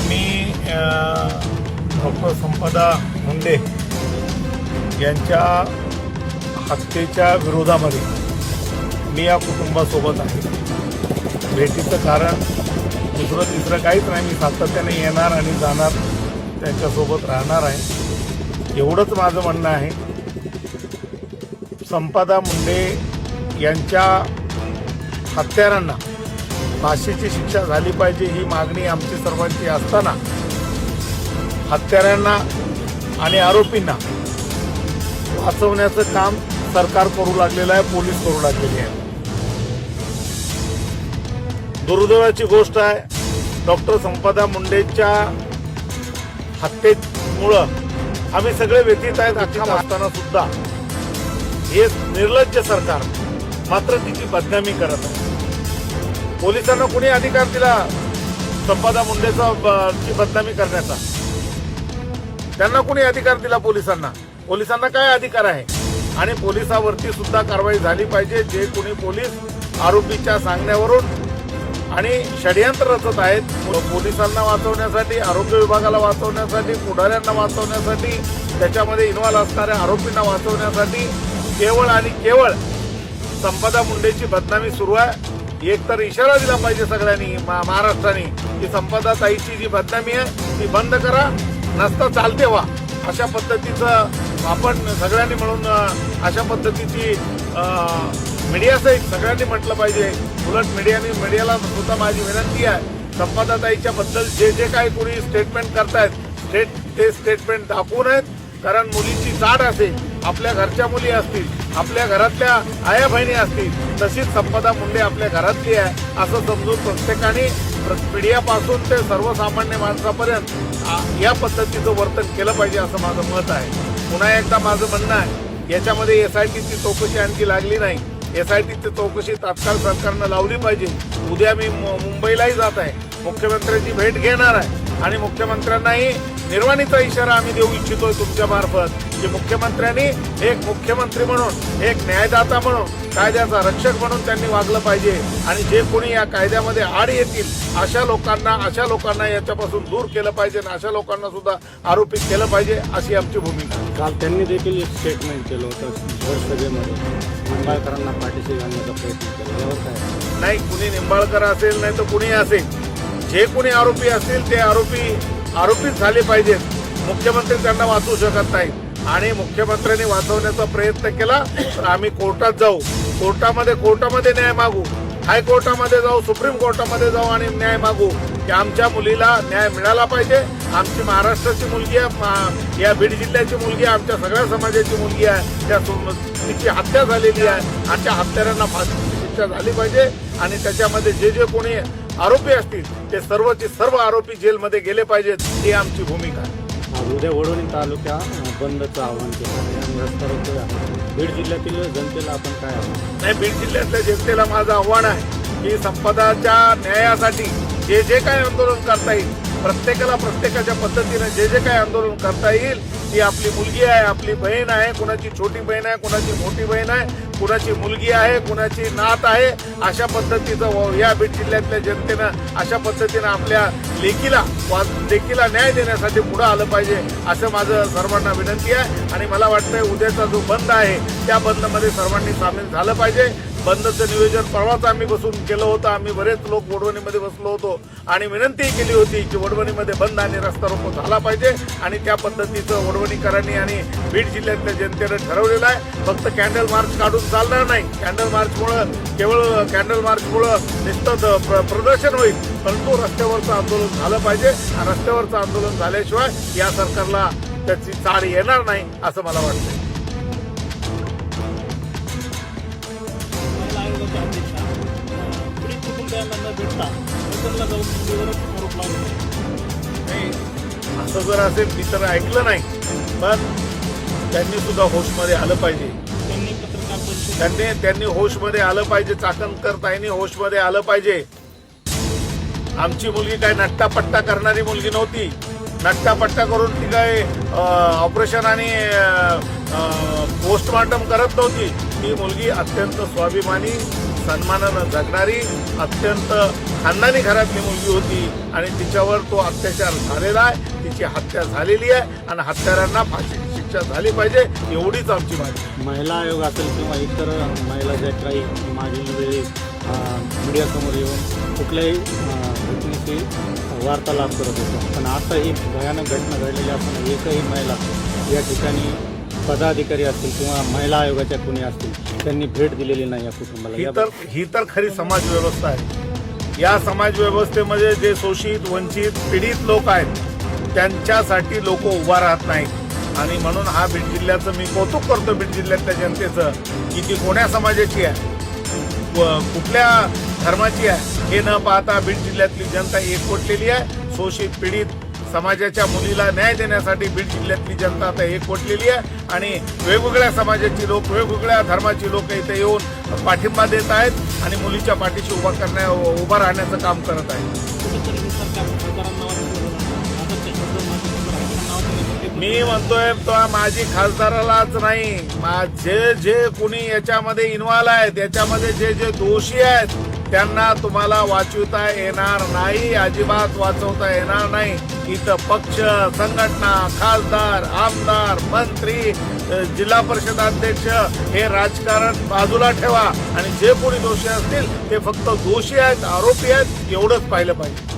मी doctor संपदा मुंडे यांच्या हत्येच्या विरोधामध्ये मी या कुटुंबासोबत आहे. भेटीचं कारण दुसरं तिसरं काहीच नाही. मी सातत्याने येणार आणि जाणार त्यांच्यासोबत राहणार आहे. एवढंच माझं म्हणणं आहे. संपदा मुंडे यांच्या हत्यारांना फाशीची शिक्षा झाली पाहिजे ही मागणी आमची सर्वांची असताना हत्याऱ्यांना आणि आरोपींना वाचवण्याचं काम सरकार करू लागलेलं आहे पोलीस करू लागलेले आहे. दुर्दैवाची गोष्ट आहे डॉक्टर संपदा मुंडेच्या हत्येमुळं आम्ही सगळे व्यथित आहेत अख्खा असताना सुद्धा. हे निर्लज्ज सरकार मात्र तिची बदनामी करत आहे. पोलिसांना कुणी अधिकार दिला? संपदा मुंडेचा ची बदनामी करण्याचा. त्यांना कुणी अधिकार दिला पोलिसांना? पोलिसांना काय अधिकार आहे? आणि पोलिसावरती सुद्धा कारवाई झाली पाहिजे जे कोणी पोलीस आरोपीच्या सांगण्यावरून आणि षडयंत्र रचत आहेत. पोलिसांना वाचवण्यासाठी आरोग्य विभागाला वाचवण्यासाठी पुढाऱ्यांना वाचवण्यासाठी त्याच्यामध्ये इन्व्हॉल्व असणाऱ्या आरोपींना वाचवण्यासाठी केवळ आणि केवळ संपदा मुंडेची बदनामी सुरू आहे. एक तर इशारा दिला पाहिजे सगळ्यांनी मा- महाराष्ट्राने की संपदा ताईची जी बदनामी आहे ती बंद करा नसता चालते व्हा. अशा पद्धतीचं आपण सगळ्यांनी म्हणून अशा पद्धतीची मीडियासहित सगळ्यांनी म्हटलं पाहिजे. उलट मीडियाने मीडियाला सुद्धा माझी विनंती आहे संपदाताईच्या बद्दल जे जे काही कोणी स्टेटमेंट करतायत स्टेट ते स्टेटमेंट दाखवून आहेत कारण मुलीची जाड असेल आपल्या घरच्या मुली असतील आपल्या घरातल्या आया बहिणी असतील तशीच संपदा मुंडे आपल्या घरातली आहे असं समजून प्रत्येकाने मीडियापासून ते सर्वसामान्य माणसापर्यंत या पद्धतीचं वर्तन केलं पाहिजे असं माझं मत आहे. पुन्हा एकदा माझं म्हणणं आहे याच्यामध्ये एस आय टीची चौकशी आणखी लागली नाही. एस आय टीची चौकशी तात्काळ सरकारनं लावली पाहिजे. उद्या मी मु- मुंबईलाही जात आहे. मुख्यमंत्र्यांची भेट घेणार आहे. आणि मुख्यमंत्र्यांनाही निर्वाणीचा इशारा आम्ही देऊ इच्छितोय तुमच्या मार्फत. की मुख्यमंत्र्यांनी एक मुख्यमंत्री म्हणून एक न्यायदाता म्हणून कायद्याचा रक्षक म्हणून त्यांनी वागलं पाहिजे. आणि जे कोणी या कायद्यामध्ये आड येतील अशा लोकांना अशा लोकांना याच्यापासून दूर केलं पाहिजे आणि अशा लोकांना सुद्धा आरोपित केलं पाहिजे अशी आमची भूमिका. काल त्यांनी देखील एक स्टेटमेंट केलं होतं भर सभेमध्ये निंबाळकरांना पाठीशी घालण्याचा प्रयत्न केला. नाही कुणी निंबाळकर असेल नाही तर कुणी असेल. जे कोणी आरोपी असतील ते आरोपी आरोपित झाले पाहिजेत मुख्यमंत्री त्यांना वाचवू शकत नाही आणि मुख्यमंत्र्यांनी वाचवण्याचा प्रयत्न केला तर आम्ही कोर्टात जाऊ. कोर्टामध्ये कोर्टामध्ये न्याय मागू. हायकोर्टामध्ये जाऊ सुप्रीम कोर्टामध्ये जाऊ आणि न्याय मागू. की आमच्या मुलीला न्याय मिळाला पाहिजे. आमची महाराष्ट्राची मुलगी आहे या बीड जिल्ह्याची मुलगी आहे आमच्या सगळ्या समाजाची मुलगी आहे. त्या तिची हत्या झालेली आहे. आमच्या हत्यारांना फाशीची शिक्षा झाली पाहिजे. आणि त्याच्यामध्ये जे जे कोणी आरोपी असतील ते सर्वचे सर्व आरोपी जेलमध्ये गेले पाहिजेत ही आमची भूमिका आहे. उद्या वडवणी तालुक्या बंदचं आवाहन केलं. बीड जिल्ह्यातील जनतेला आपण काय नाही बीड जिल्ह्यातल्या जनतेला माझं आव्हान आहे की संपदाच्या न्यायासाठी जे जे काही आंदोलन करता येईल प्रत्येकाला प्रत्येकाच्या पद्धतीने जे जे काही आंदोलन करता येईल ती आपली मुलगी आहे आपली बहीण आहे कुणाची छोटी बहीण आहे कुणाची मोठी बहीण आहे कुणाची मुलगी आहे कुणाची नात आहे अशा पद्धतीचं या बीड जिल्ह्यातल्या जनतेनं अशा पद्धतीनं आपल्या लेकीला वा- लेकीला न्याय देण्यासाठी पुढं आलं पाहिजे असं माझं सर्वांना विनंती आहे. आणि मला वाटतंय उद्याचा जो बंद आहे त्या बंदमध्ये सर्वांनी सामील झालं पाहिजे. बंदचं नियोजन परवाच आम्ही बसून केलं होतं. आम्ही बरेच लोक वडवणीमध्ये बसलो होतो. आणि विनंतीही केली होती की वडवणीमध्ये बंद आणि रस्ता रोको झाला पाहिजे. आणि त्या पद्धतीचं वडवणीकरांनी आणि बीड जिल्ह्यातल्या जनतेनं ठरवलेलं आहे. फक्त कॅन्डल मार्च काढून चालणार नाही. कॅन्डल मार्चमुळं केवळ कॅन्डल मार्चमुळं निश्चित प्र- प्रदर्शन होईल. परंतु रस्त्यावरचं आंदोलन झालं पाहिजे. रस्त्यावरचं आंदोलन झाल्याशिवाय या सरकारला त्याची चाळ येणार नाही असं मला वाटतं हॉटेलला जाऊन आरोप नाही असं जर असेल मी तर ऐकलं नाही पण त्यांनी सुद्धा होशमध्ये आलं पाहिजे. त्यांनी पत्रकार परिषद त्यांनी त्यांनी होशमध्ये आलं पाहिजे चाकणकर ताईंनी होशमध्ये आलं पाहिजे. आमची मुलगी काय नट्टापट्टा करणारी मुलगी नव्हती. नट्टापट्टा करून ती काय ऑपरेशन आणि पोस्टमॉर्टम करत नव्हती. ही मुलगी अत्यंत स्वाभिमानी सन्मानानं जगणारी अत्यंत खानदानी घरातली मुलगी होती आणि तिच्यावर तो अत्याचार झालेला आहे. तिची हत्या झालेली आहे आणि हत्यारांना फाशीची शिक्षा झाली पाहिजे एवढीच आमची मागणी महिला आयोग असेल किंवा इतर महिला ज्या काही मागील वेळी मीडियासमोर येऊन कुठल्याही घटनेची वार्तालाप करत होतो. पण आता ही भयानक घटना घडलेली असताना एकही महिला या ठिकाणी पदाधिकारी असतील किंवा महिला आयोगाच्या कोणी असतील त्यांनी भेट दिलेली नाही या कुटुंबाला. ही या तर ही तर खरी समाज व्यवस्था आहे. या समाज व्यवस्थेमध्ये जे शोषित वंचित पीडित लोक आहेत त्यांच्यासाठी लोक उभा राहत नाहीत. आणि म्हणून हा बीड जिल्ह्याचं मी कौतुक करतो बीड जिल्ह्यातल्या जनतेचं की ती कोण्या समाजाची आहे कुठल्या धर्माची आहे हे न पाहता बीड जिल्ह्यातली जनता एकवटलेली आहे. शोषित पीडित समाजाच्या मुलीला न्याय देण्यासाठी बीड जिल्ह्यातली जनता आता एकवटलेली आहे आणि वेगवेगळ्या समाजाची लोक वेगवेगळ्या धर्माची लोक इथे येऊन पाठिंबा देत आहेत आणि मुलीच्या पाठीशी उभा करण्या उभा राहण्याचं काम करत आहेत. मी म्हणतोय तो माझी खासदारालाच नाही. जे जे कोणी याच्यामध्ये इन्व्हॉल्व आहेत याच्यामध्ये जे जे दोषी आहेत त्यांना तुम्हाला वाचवता येणार नाही अजिबात वाचवता येणार नाही. इथं पक्ष संघटना खासदार आमदार मंत्री जिल्हा परिषद अध्यक्ष हे राजकारण बाजूला ठेवा. आणि जे कोणी दोषी असतील ते फक्त दोषी आहेत आरोपी आहेत एवढंच पाहिलं पाहिजे.